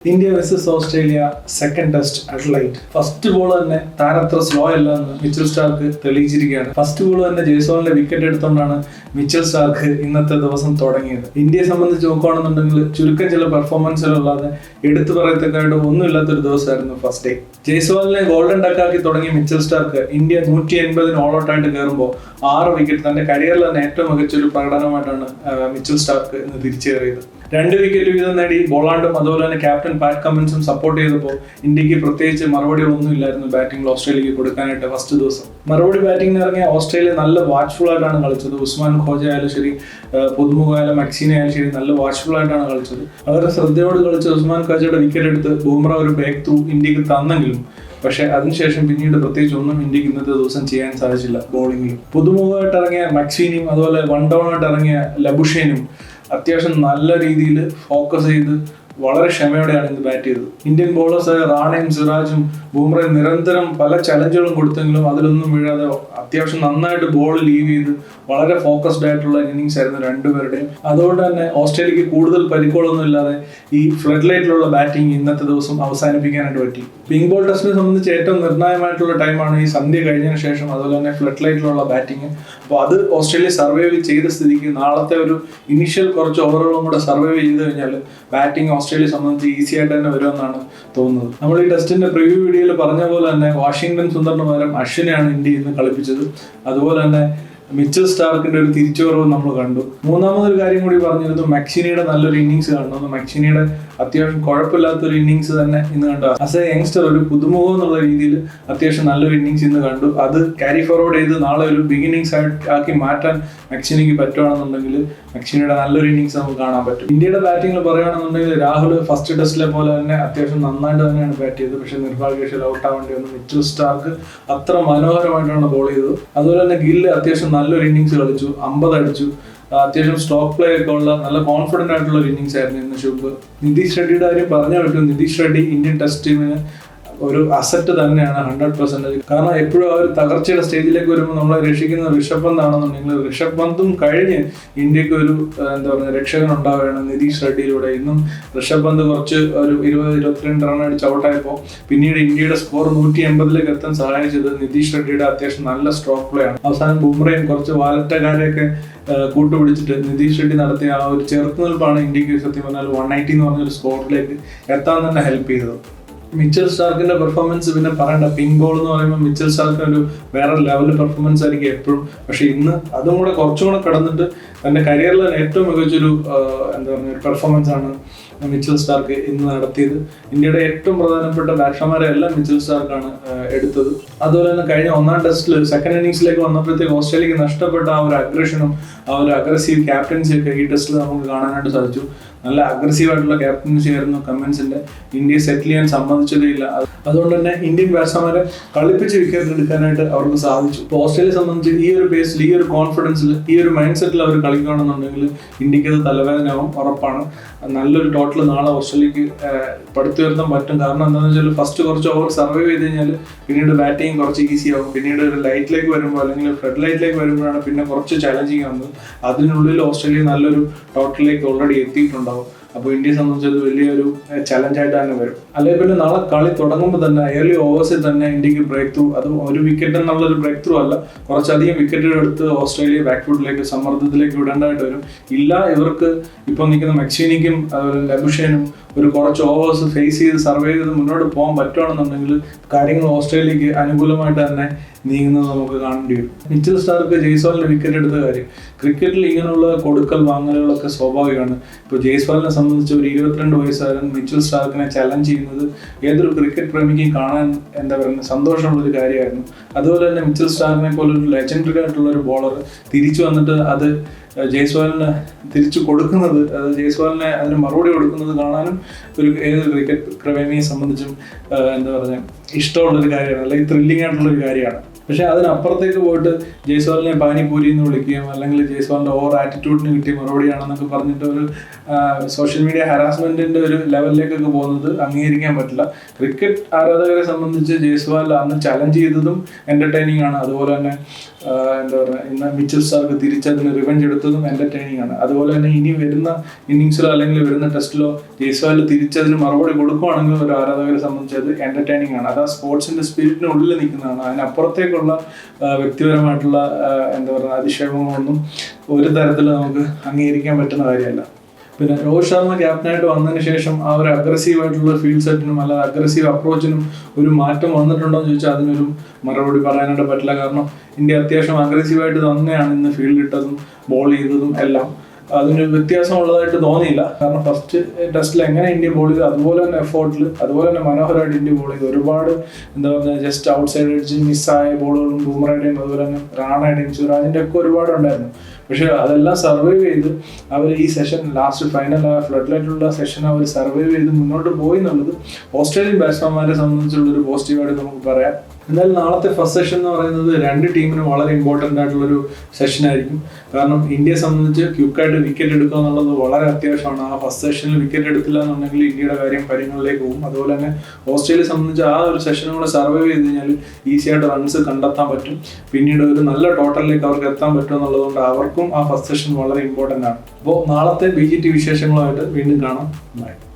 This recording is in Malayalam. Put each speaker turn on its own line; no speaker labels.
India versus Australia second test Adelaide first ball തന്നെ താൻ അത്ര സ്ലോ അല്ല എന്ന് മിച്ചൽ സ്റ്റാർക്ക് തെളിയിച്ചിരിക്കുകയാണ്. ഫസ്റ്റ് ബോൾ തന്നെ ജയ്സോളിന്റെ വിക്കറ്റ് എടുത്തുകൊണ്ടാണ് മിച്ചൽ സ്റ്റാർക്ക് ഇന്നത്തെ ദിവസം തുടങ്ങിയത്. ഇന്ത്യയെ സംബന്ധിച്ച് നോക്കുകയാണെന്നുണ്ടെങ്കിൽ ചുരുക്കം ചില പെർഫോമൻസുകളല്ലാതെ എടുത്തു പറയത്തക്കായിട്ട് ഒന്നുമില്ലാത്തൊരു ദിവസമായിരുന്നു ഫസ്റ്റ് ഡേ ജയ്സോളിനെ ഗോൾഡൻ ഡക്കാക്കി തുടങ്ങിയ മിച്ചൽ സ്റ്റാർക്ക് ഇന്ത്യ നൂറ്റി എൺപതിന് ഓൾ ഔട്ട് ആയിട്ട് കയറുമ്പോൾ ആറ് വിക്കറ്റ് തന്റെ കരിയറിൽ തന്നെ ഏറ്റവും മികച്ചൊരു പ്രകടനമായിട്ടാണ് മിച്ചൽ സ്റ്റാർക്ക് ഇന്ന് തിരിച്ചു കയറിയത് രണ്ട് വിക്കറ്റ് വീതം നേടി ബോളാണ്ടും അതുപോലെ തന്നെ ക്യാപ്റ്റൻ പാറ്റ് കമൻസും സപ്പോർട്ട് ചെയ്തപ്പോൾ ഇന്ത്യയ്ക്ക് പ്രത്യേകിച്ച് മറുപടികളൊന്നും ഇല്ലായിരുന്നു ബാറ്റിംഗിൽ ഓസ്ട്രേലിയക്ക് കൊടുക്കാനായിട്ട് ഫസ്റ്റ് ദിവസം. മറുപടി ബാറ്റിംഗിന് ഇറങ്ങിയ ഓസ്ട്രേലിയ നല്ല വാച്ച്ഫുൾ ആയിട്ടാണ് കളിച്ചത്. ഉസ്മാൻ ഖോജ ആയാലും ശരി പുതുമുഖ ആയാലും മക്സീന ആയാലും ശരി നല്ല വാച്ച്ഫുൾ ആയിട്ടാണ് കളിച്ചത്. വളരെ ശ്രദ്ധയോട് കളിച്ച ഉസ്മാൻ ഖോജയുടെ വിക്കറ്റ് എടുത്ത് ബൂമ്ര ഒരു ബാക്ക് ത്രൂ ഇന്ത്യയ്ക്ക് തന്നെങ്കിലും പക്ഷെ അതിനുശേഷം പിന്നീട് പ്രത്യേകിച്ച് ഒന്നും ഇന്ത്യയ്ക്ക് ഇന്നത്തെ ദിവസം ചെയ്യാൻ സാധിച്ചില്ല ബോളിംഗിൽ പുതുമുഖമായിട്ട് ഇറങ്ങിയ മക്സീനും അതുപോലെ വൺ ഡൗൺ ആയിട്ട് ഇറങ്ങിയ ലബുഷേനും അത്യാവശ്യം നല്ല രീതിയിൽ ഫോക്കസ് ചെയ്ത് വളരെ ക്ഷമയോടെയാണ് ഇന്ന് ബാറ്റ് ചെയ്തത്. ഇന്ത്യൻ ബോളേഴ്സായ റാണയും സിറാജും ബൂമറയും നിരന്തരം പല ചലഞ്ചുകളും കൊടുത്തെങ്കിലും അതിലൊന്നും വീഴാതെ അത്യാവശ്യം നന്നായിട്ട് ബോൾ ലീവ് ചെയ്ത് വളരെ ഫോക്കസ്ഡ് ആയിട്ടുള്ള ഇന്നിങ്സ് ആയിരുന്നു രണ്ടുപേരുടെയും. അതുകൊണ്ട് തന്നെ ഓസ്ട്രേലിയക്ക് കൂടുതൽ പരിക്കുകളൊന്നും ഇല്ലാതെ ഈ ഫ്ലഡ് ലൈറ്റിലുള്ള ബാറ്റിംഗ് ഇന്നത്തെ ദിവസം അവസാനിപ്പിക്കാനായിട്ട് പറ്റി. പിങ്ക് ബോൾ ടെസ്റ്റിനെ സംബന്ധിച്ച് ഏറ്റവും നിർണായകമായിട്ടുള്ള ടൈമാണ് ഈ സന്ധ്യ കഴിഞ്ഞതിന് ശേഷം അതുപോലെ തന്നെ ഫ്ലഡ് ലൈറ്റിലുള്ള ബാറ്റിംഗ് അപ്പോൾ അത് ഓസ്ട്രേലിയ സർവൈവ് ചെയ്ത സ്ഥിതിക്ക് നാളത്തെ ഒരു ഇനിഷ്യൽ കുറച്ച് ഓവറുകളും കൂടെ സർവൈവ് ചെയ്ത് കഴിഞ്ഞാൽ ബാറ്റിംഗ് ഓസ്ട്രേലിയ സംബന്ധിച്ച് ഈസി ആയിട്ട് തന്നെ വരുമെന്നാണ് തോന്നുന്നത്. നമ്മൾ ഈ ടെസ്റ്റിന്റെ പ്രിവ്യൂ വീഡിയോയിൽ പറഞ്ഞ പോലെ തന്നെ വാഷിംഗ്ടൺ സുന്ദറിന് പകരം അശ്വിനെയാണ് ഇന്ത്യ ഇന്ന് കളിപ്പിച്ചത്. അതുപോലെ തന്നെ മിച്ചൽ സ്റ്റാർക്കിന്റെ ഒരു തിരിച്ചുവരവ് നമ്മൾ കണ്ടു. മൂന്നാമതൊരു കാര്യം കൂടി പറഞ്ഞിരുന്നു മെക്സിനിയുടെ നല്ലൊരു ഇന്നിങ്സ് കാണുന്നു മക്സിനിയുടെ അത്യാവശ്യം കുഴപ്പമില്ലാത്തൊരു ഇന്നിങ്സ് തന്നെ ഇന്ന് കണ്ടു. ആസ് എ യങ്സ്റ്റർ ഒരു പുതുമുഖം എന്നുള്ള രീതിയിൽ അത്യാവശ്യം നല്ലൊരു ഇന്നിങ്സ് ഇന്ന് കണ്ടു. അത് ക്യാരി ഫോർവേഡ് ചെയ്ത് നാളെ ഒരു ബിഗിനിങ്സ് ആക്കി മാറ്റാൻ മെക്സിനിക്ക് പറ്റുകയാണെന്നുണ്ടെങ്കിൽ മെക്സിനിയുടെ നല്ലൊരു ഇന്നിങ്സ് നമുക്ക് കാണാൻ പറ്റും. ഇന്ത്യയുടെ ബാറ്റിംഗിൽ പറയുകയാണെന്നുണ്ടെങ്കിൽ രാഹുൽ ഫസ്റ്റ് ടെസ്റ്റിലെ പോലെ തന്നെ അത്യാവശ്യം നന്നായിട്ട് തന്നെയാണ് ബാറ്റ് ചെയ്തത്. പക്ഷെ നിർഭാഗ്യവശാൽ ഔട്ട് ആവേണ്ടി വന്നു മിച്ചൽ സ്റ്റാർക്ക് അത്ര മനോഹരമായിട്ടാണ് ബോൾ ചെയ്തത്. അതുപോലെ തന്നെ ഗില്ല് അത്യാവശ്യം നല്ലൊരു ഇന്നിങ്സ് കളിച്ചു. അമ്പത് അടിച്ചു. അത്യാവശ്യം സ്റ്റോക്ക് പ്ലേ ഒക്കെ ഉള്ള നല്ല കോൺഫിഡന്റ് ആയിട്ടുള്ള ഒരു ഇന്നിങ്സ് ആയിരുന്നു ഇന്ന് ശുഭ് നിതീഷ് റെഡ്ഡിയുടെ കാര്യം പറഞ്ഞു പറ്റും നിതീഷ് റെഡ്ഡി ഇന്ത്യൻ ടെസ്റ്റ് ടീമിന് ഒരു അസറ്റ് തന്നെയാണ് ഹൺഡ്രഡ് പെർസെന്റേജ് കാരണം എപ്പോഴും ആ ഒരു തകർച്ചയുടെ സ്റ്റേജിലേക്ക് വരുമ്പോൾ നമ്മളെ രക്ഷിക്കുന്ന ഋഷഭ് പന്താണെന്നുണ്ടെങ്കിൽ ഋഷഭ് പന്തും കഴിഞ്ഞ് ഇന്ത്യയ്ക്ക് ഒരു എന്താ പറയുക രക്ഷകൻ ഉണ്ടാവുകയാണ് നിതീഷ് റെഡ്ഡിയിലൂടെ. ഇന്നും ഋഷഭ് പന്ത് കുറച്ച് ഒരു ഇരുപത് ഇരുപത്തിരണ്ട് റൺ അടിച്ച് ഔട്ടായപ്പോൾ പിന്നീട് ഇന്ത്യയുടെ സ്കോർ നൂറ്റി എൺപതിലേക്ക് എത്താൻ സഹായിച്ചത് നിതീഷ് റെഡ്ഡിയുടെ അത്യാവശ്യം നല്ല സ്ട്രോക്ക് പ്ലേ ആണ്. അവസാനം ബുംറയും കുറച്ച് വാലറ്റക്കാരെയൊക്കെ കൂട്ടുപിടിച്ചിട്ട് നിതീഷ് റെഡ്ഡി നടത്തിയ ആ ഒരു ചെറുത്തുനിൽപ്പാണ് ഇന്ത്യയ്ക്ക് സത്യം പറഞ്ഞാൽ വൺ നയന്റി എന്ന് പറഞ്ഞ ഒരു സ്കോറിലേക്ക് എത്താൻ തന്നെ ഹെൽപ്പ് ചെയ്തത്. മിച്ചൽ സ്റ്റാർക്കിന്റെ പെർഫോമൻസ് പിന്നെ പറയണ്ട. പിങ്ക് ബോൾ എന്ന് പറയുമ്പോൾ മിച്ചൽ സ്റ്റാർക്ക് ഒരു വേറെ ലെവൽ പെർഫോമൻസ് ആയിരിക്കും എപ്പോഴും. പക്ഷെ ഇന്ന് അതും കൂടെ കുറച്ചും കൂടെ കടന്നിട്ട് തന്റെ കരിയറിൽ ഏറ്റവും മികച്ചൊരു എന്താ പറയുക പെർഫോമൻസ് ആണ് മിച്ചൽ സ്റ്റാർക്ക് ഇന്ന് നടത്തിയത്. ഇന്ത്യയുടെ ഏറ്റവും പ്രധാനപ്പെട്ട ബാറ്റ്സ്മാരെ എല്ലാം മിച്ചൽ സ്റ്റാർക്കാണ് എടുത്തത്. അതുപോലെ തന്നെ കഴിഞ്ഞ ഒന്നാം ടെസ്റ്റിൽ സെക്കൻഡ് ഇന്നിങ്സിലേക്ക് വന്നപ്പോഴത്തേക്ക് ഓസ്ട്രേലിയക്ക് നഷ്ടപ്പെട്ട ആ ഒരു അഗ്രഷനും ആ ഒരു അഗ്രസീവ് ക്യാപ്റ്റൻസി ഒക്കെ ഈ ടെസ്റ്റിൽ നമുക്ക് കാണാനായിട്ട് സാധിച്ചു. നല്ല അഗ്രസീവ് ആയിട്ടുള്ള ക്യാപ്റ്റൻസി ആയിരുന്നു കമ്മൻസിന്റെ. ഇന്ത്യയെ സെറ്റിൽ ചെയ്യാൻ സംബന്ധിച്ചതേ ഇല്ല. അതുകൊണ്ട് തന്നെ ഇന്ത്യൻ ബാറ്റ്സ്മാരെ കളിപ്പിച്ച് വിക്കറ്റ് എടുക്കാനായിട്ട് അവർക്ക് സാധിച്ചു. ഇപ്പോൾ ഓസ്ട്രേലിയയെ സംബന്ധിച്ച് ഈ ഒരു ബേസിൽ ഈ ഒരു കോൺഫിഡൻസിൽ ഈ ഒരു മൈൻഡ് സെറ്റിൽ അവർ കളിക്കുകയാണെന്നുണ്ടെങ്കിൽ ഇന്ത്യയ്ക്ക് അത് തലവേദനയാവും ഉറപ്പാണ്. നല്ലൊരു ടോട്ടൽ നാളെ ഓസ്ട്രേലിയക്ക് വരുന്ന പറ്റും. കാരണം എന്താണെന്ന് വെച്ചാൽ ഫസ്റ്റ് കുറച്ച് ഓവർ സർവൈവ് ചെയ്ത് കഴിഞ്ഞാൽ പിന്നീട് ബാറ്റിംഗ് കുറച്ച് ഈസി ആവും. പിന്നീട് ഒരു ലൈറ്റിലേക്ക് വരുമ്പോൾ അല്ലെങ്കിൽ ഫ്രഡ് ലൈറ്റിലേക്ക് വരുമ്പോഴാണ് പിന്നെ കുറച്ച് ചലഞ്ചിങ് ആവുന്നത്. അതിനുള്ളിൽ ഓസ്ട്രേലിയ നല്ലൊരു ടോട്ടലിലേക്ക് ഓൾറെഡി എത്തിയിട്ടുണ്ടാവും. അപ്പോൾ ഇന്ത്യയെ സംബന്ധിച്ചത് വലിയൊരു ചലഞ്ച് ആയിട്ട് തന്നെ വരും. അല്ലെങ്കിൽ പിന്നെ നാളെ കളി തുടങ്ങുമ്പോൾ തന്നെ ഏർലി ഓവേഴ്സിൽ തന്നെ ഇന്ത്യയ്ക്ക് ബ്രേക്ക് ത്രൂ അത് ഒരു വിക്കറ്റ് എന്നുള്ളൊരു ബ്രേക്ക് ത്രൂ അല്ല കുറച്ചധികം വിക്കറ്റുകൾ എടുത്ത് ഓസ്ട്രേലിയ ബാക്ക്ഫുഡിലേക്ക് സമ്മർദ്ദത്തിലേക്ക് വിടേണ്ടതായിട്ട് വരും. ഇല്ല ഇവർക്ക് ഇപ്പോൾ നിൽക്കുന്ന മെക്സീനിക്കും അതുപോലെ ലബുഷേനും ഒരു കുറച്ച് ഓവേഴ്സ് ഫേസ് ചെയ്ത് സർവേ ചെയ്ത് മുന്നോട്ട് പോകാൻ പറ്റുകയാണെന്നുണ്ടെങ്കിൽ കാര്യങ്ങൾ ഓസ്ട്രേലിയക്ക് അനുകൂലമായിട്ട് തന്നെ നീങ്ങുന്നത് നമുക്ക് കാണേണ്ടി വരും. മിച്ചൽ സ്റ്റാർക്ക് ജയ്സ്വാളിന് വിക്കറ്റ് എടുത്ത കാര്യം ക്രിക്കറ്റിൽ ഇങ്ങനെയുള്ള കൊടുക്കൽ വാങ്ങലുകളൊക്കെ സ്വാഭാവികമാണ്. ഇപ്പോൾ ജയ്സ്വാളിനെ സംബന്ധിച്ച് ഒരു ഇരുപത്തിരണ്ട് വയസ്സുകാരൻ മിച്ചൽ സ്റ്റാർക്കിനെ ചലഞ്ച് ചെയ്യുന്നത് ഏതൊരു ക്രിക്കറ്റ് പ്രേമിക്കും കാണാൻ എന്താ പറയുക സന്തോഷമുള്ള ഒരു കാര്യമായിരുന്നു. അതുപോലെ തന്നെ മിച്ചൽ സ്റ്റാർക്കിനെ പോലെ ഒരു ലെജൻഡറി ആയിട്ടുള്ള ഒരു ബോളർ തിരിച്ചു വന്നിട്ട് അത് ജയ്സ്വാലിന് തിരിച്ചു കൊടുക്കുന്നത് അത് ജയ്സ്വാലിനെ അതിന് മറുപടി കൊടുക്കുന്നത് കാണാനും ഒരു ഏതൊരു ക്രിക്കറ്റ് പ്രേമിയെ സംബന്ധിച്ചും എന്താ പറയുക ഇഷ്ടമുള്ളൊരു കാര്യമാണ് അല്ലെങ്കിൽ ത്രില്ലിംഗ് ആയിട്ടുള്ളൊരു കാര്യമാണ്. പക്ഷെ അതിനപ്പുറത്തേക്ക് പോയിട്ട് ജയ്സ്വാളിനെ പാനിപൂരി എന്ന് വിളിക്കുകയും അല്ലെങ്കിൽ ജയ്സ്വാലിന്റെ ഓവർ ആറ്റിറ്റ്യൂഡിന് കിട്ടിയ മറുപടിയാണെന്നൊക്കെ പറഞ്ഞിട്ട് ഒരു സോഷ്യൽ മീഡിയ ഹരാസ്മെന്റിന്റെ ഒരു ലെവലിലേക്കൊക്കെ പോകുന്നത് അംഗീകരിക്കാൻ പറ്റില്ല. ക്രിക്കറ്റ് ആരാധകരെ സംബന്ധിച്ച് ജയ്സ്വാൾ അന്ന് ചലഞ്ച് ചെയ്തതും എന്റർടൈനിങ് ആണ്. അതുപോലെ തന്നെ എന്താ പറയുക ഇന്ന് മിച്ചൽ സാർക്ക് തിരിച്ചതിന് റിവെഞ്ച് എടുത്തതും എന്റർടൈനിങ് ആണ്. അതുപോലെ തന്നെ ഇനി വരുന്ന ഇന്നിങ്സിലോ അല്ലെങ്കിൽ വരുന്ന ടെസ്റ്റിലോ ജയ്സ്വാൽ തിരിച്ചതിന് മറുപടി കൊടുക്കുവാണെങ്കിൽ ഒരു ആരാധകരെ സംബന്ധിച്ച് അത് ആണ്. അത് ആ സ്പോർട്സിന്റെ സ്പിരിറ്റിനുള്ളിൽ നിൽക്കുന്നതാണ്. അതിനപ്പുറത്തേക്കുള്ള ആ, വ്യക്തിപരമായിട്ടുള്ള എന്താ പറയുക അതിശയങ്ങളൊന്നും ഒരു തരത്തിൽ നമുക്ക് അംഗീകരിക്കാൻ പറ്റുന്ന കാര്യമല്ല. പിന്നെ രോഹിത് ശർമ്മ ക്യാപ്റ്റനായിട്ട് വന്നതിന് ശേഷം ആ ഒരു അഗ്രസീവ് ആയിട്ടുള്ള ഫീൽഡ് സെറ്റിനും അല്ലാതെ അഗ്രസീവ് അപ്രോച്ചിനും ഒരു മാറ്റം വന്നിട്ടുണ്ടോ എന്ന് ചോദിച്ചാൽ അതിനൊരു മറുപടി പറയാനായിട്ട് പറ്റില്ല. കാരണം ഇന്ത്യ അത്യാവശ്യം അഗ്രസീവായിട്ട് തന്നെയാണ് ഇന്ന് ഫീൽഡ് ഇട്ടതും ബോൾ ചെയ്തതും എല്ലാം. അതിന് വ്യത്യാസം ഉള്ളതായിട്ട് തോന്നിയില്ല. കാരണം ഫസ്റ്റ് ടെസ്റ്റിൽ എങ്ങനെ ഇന്ത്യ ബോൾ ചെയ്ത് അതുപോലെ തന്നെ എഫോർട്ടിൽ അതുപോലെ തന്നെ മനോഹരമായിട്ട് ഇന്ത്യ ബോൾ ചെയ്ത്. ഒരുപാട് എന്താ പറയുക ജസ്റ്റ് ഔട്ട് സൈഡ് അടിച്ച് മിസ്സായ ബോളുകളും ബൂമറയുടെയും അതുപോലെ തന്നെ റാണയുടെയും ചുരാജിന്റെ ഒക്കെ ഒരുപാട് ഉണ്ടായിരുന്നു. പക്ഷെ അതെല്ലാം സർവൈവ് ചെയ്ത് അവർ ഈ സെഷൻ ലാസ്റ്റ് ഫൈനൽ ആ ഫ്ലഡ് ലൈറ്റുള്ള സെഷൻ അവർ സർവൈവ് ചെയ്ത് മുന്നോട്ട് പോയി എന്നുള്ളത് ഓസ്ട്രേലിയൻ ബാറ്റ്സ്മാൻമാരെ സംബന്ധിച്ചുള്ള ഒരു പോസിറ്റീവായിട്ട് നമുക്ക് പറയാം. എന്തായാലും നാളത്തെ ഫസ്റ്റ് സെഷൻ എന്ന് പറയുന്നത് രണ്ട് ടീമിനും വളരെ ഇമ്പോർട്ടന്റ് ആയിട്ടുള്ളൊരു സെഷൻ ആയിരിക്കും. കാരണം ഇന്ത്യയെ സംബന്ധിച്ച് ക്യുക്കായിട്ട് വിക്കറ്റ് എടുക്കുക എന്നുള്ളത് വളരെ അത്യാവശ്യമാണ്. ആ ഫസ്റ്റ് സെഷനിൽ വിക്കറ്റ് എടുത്തില്ല എന്നുണ്ടെങ്കിൽ ഇന്ത്യയുടെ കാര്യം കാര്യങ്ങളിലേക്ക് പോകും. അതുപോലെ തന്നെ ഓസ്ട്രേലിയ സംബന്ധിച്ച് ആ ഒരു സെഷനും കൂടെ സർവൈവ് ചെയ്ത് കഴിഞ്ഞാൽ ഈസിയായിട്ട് റൺസ് കണ്ടെത്താൻ പറ്റും. പിന്നീട് ഒരു നല്ല ടോട്ടലിലേക്ക് അവർക്ക് എത്താൻ പറ്റും എന്നുള്ളതുകൊണ്ട് അവർക്കും ആ ഫസ്റ്റ് സെഷൻ വളരെ ഇമ്പോർട്ടന്റ് ആണ്. അപ്പോൾ നാളത്തെ ബി ജി ടി വിശേഷങ്ങളുമായിട്ട് വീണ്ടും കാണാം. ബൈ